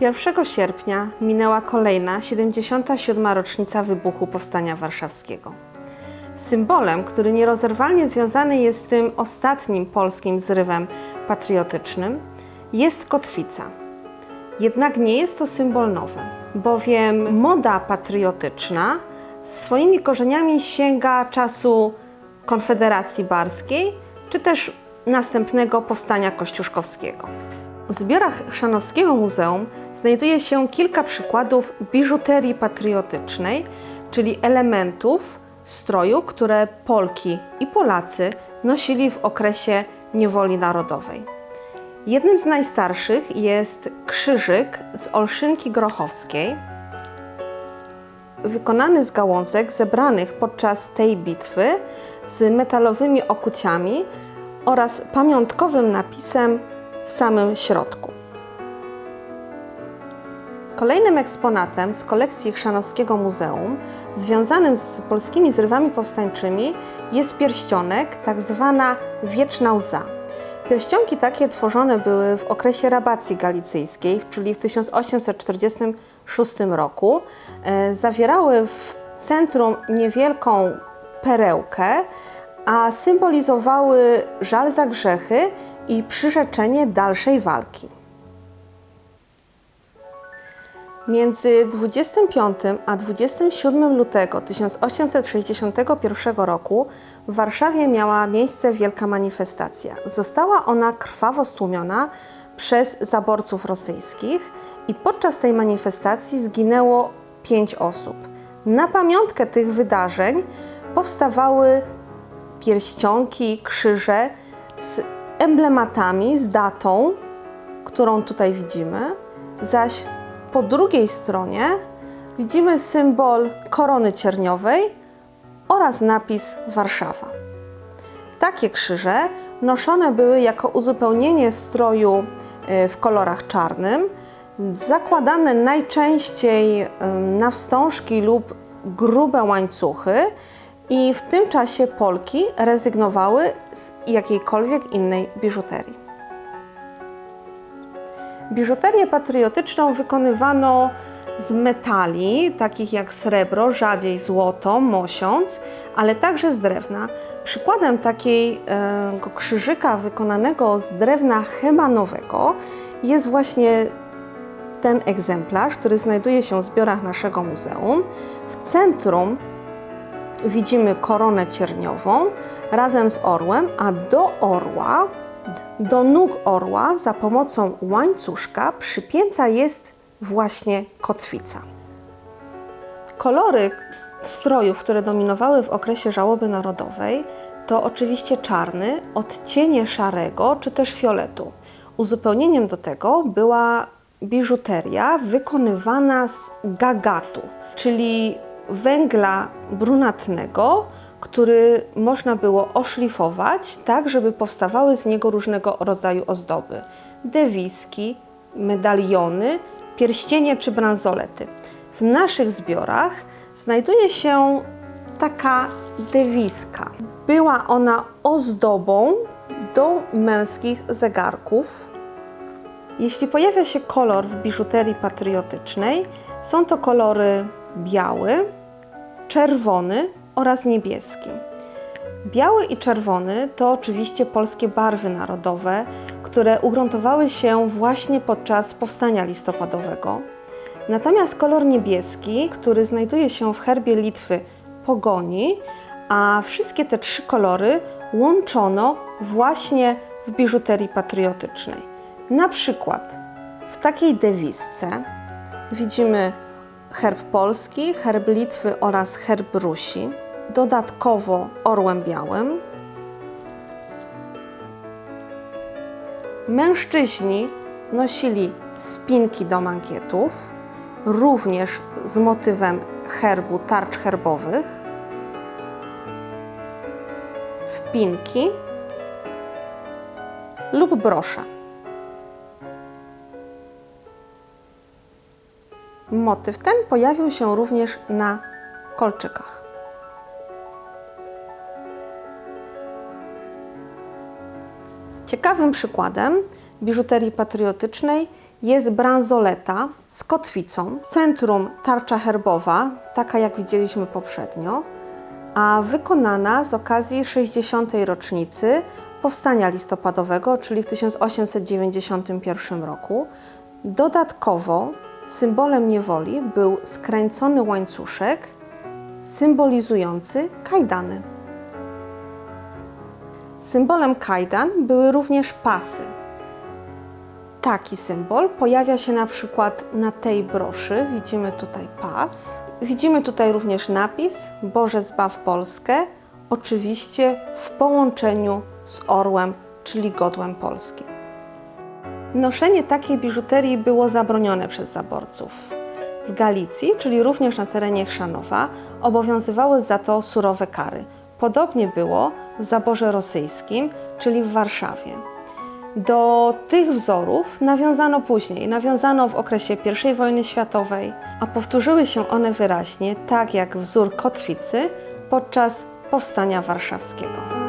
1 sierpnia minęła kolejna 77. rocznica wybuchu Powstania Warszawskiego. Symbolem, który nierozerwalnie związany jest z tym ostatnim polskim zrywem patriotycznym, jest kotwica. Jednak nie jest to symbol nowy, bowiem moda patriotyczna swoimi korzeniami sięga czasu Konfederacji Barskiej czy też następnego powstania kościuszkowskiego. W zbiorach Chrzanowskiego Muzeum znajduje się kilka przykładów biżuterii patriotycznej, czyli elementów stroju, które Polki i Polacy nosili w okresie niewoli narodowej. Jednym z najstarszych jest krzyżyk z Olszynki Grochowskiej, wykonany z gałązek zebranych podczas tej bitwy z metalowymi okuciami oraz pamiątkowym napisem w samym środku. Kolejnym eksponatem z kolekcji Chrzanowskiego Muzeum, związanym z polskimi zrywami powstańczymi, jest pierścionek, tak zwana wieczna łza. Pierścionki takie tworzone były w okresie rabacji galicyjskiej, czyli w 1846 roku. E, Zawierały w centrum niewielką perełkę, a symbolizowały żal za grzechy i przyrzeczenie dalszej walki. Między 25 a 27 lutego 1861 roku w Warszawie miała miejsce wielka manifestacja. Została ona krwawo stłumiona przez zaborców rosyjskich i podczas tej manifestacji zginęło pięć osób. Na pamiątkę tych wydarzeń powstawały pierścionki, krzyże z emblematami, z datą, którą tutaj widzimy, zaś po drugiej stronie widzimy symbol korony cierniowej oraz napis Warszawa. Takie krzyże noszone były jako uzupełnienie stroju y, w kolorach czarnym, zakładane najczęściej na wstążki lub grube łańcuchy i w tym czasie Polki rezygnowały z jakiejkolwiek innej biżuterii. Biżuterię patriotyczną wykonywano z metali, takich jak srebro, rzadziej złoto, mosiąc, ale także z drewna. Przykładem takiego krzyżyka wykonanego z drewna hemanowego jest właśnie ten egzemplarz, który znajduje się w zbiorach naszego muzeum. W centrum widzimy koronę cierniową razem z orłem, a do orła do nóg orła za pomocą łańcuszka przypięta jest właśnie kotwica. Kolory strojów, które dominowały w okresie żałoby narodowej, to oczywiście czarny, odcienie szarego czy też fioletu. Uzupełnieniem do tego była biżuteria wykonywana z gagatu, czyli węgla brunatnego, który można było oszlifować tak, żeby powstawały z niego różnego rodzaju ozdoby. Dewiski, medaliony, pierścienie czy bransolety. W naszych zbiorach znajduje się taka dewiska. Była ona ozdobą do męskich zegarków. Jeśli pojawia się kolor w biżuterii patriotycznej, są to kolory biały, czerwony oraz niebieski. Biały i czerwony to oczywiście polskie barwy narodowe, które ugruntowały się właśnie podczas powstania listopadowego. Natomiast kolor niebieski, który znajduje się w herbie Litwy Pogoni, a wszystkie te trzy kolory łączono właśnie w biżuterii patriotycznej. Na przykład w takiej dewisce widzimy herb polski, herb Litwy oraz herb Rusi dodatkowo orłem białym. Mężczyźni nosili spinki do mankietów, również z motywem herbu tarcz herbowych, wpinki lub brosze. Motyw ten pojawił się również na kolczykach. Ciekawym przykładem biżuterii patriotycznej jest bransoleta z kotwicą, centrum tarcza herbowa, taka jak widzieliśmy poprzednio, a wykonana z okazji 60. rocznicy powstania listopadowego, czyli w 1891 roku. Dodatkowo symbolem niewoli był skręcony łańcuszek symbolizujący kajdany. Symbolem kajdan były również pasy. Taki symbol pojawia się na przykład na tej broszy. Widzimy tutaj pas. Widzimy tutaj również napis Boże zbaw Polskę, oczywiście w połączeniu z orłem, czyli godłem polskim. Noszenie takiej biżuterii było zabronione przez zaborców. W Galicji, czyli również na terenie Chrzanowa, obowiązywały za to surowe kary. Podobnie było w zaborze rosyjskim, czyli w Warszawie. Do tych wzorów nawiązano później, nawiązano w okresie I wojny światowej, a powtórzyły się one wyraźnie, tak jak wzór kotwicy podczas powstania warszawskiego.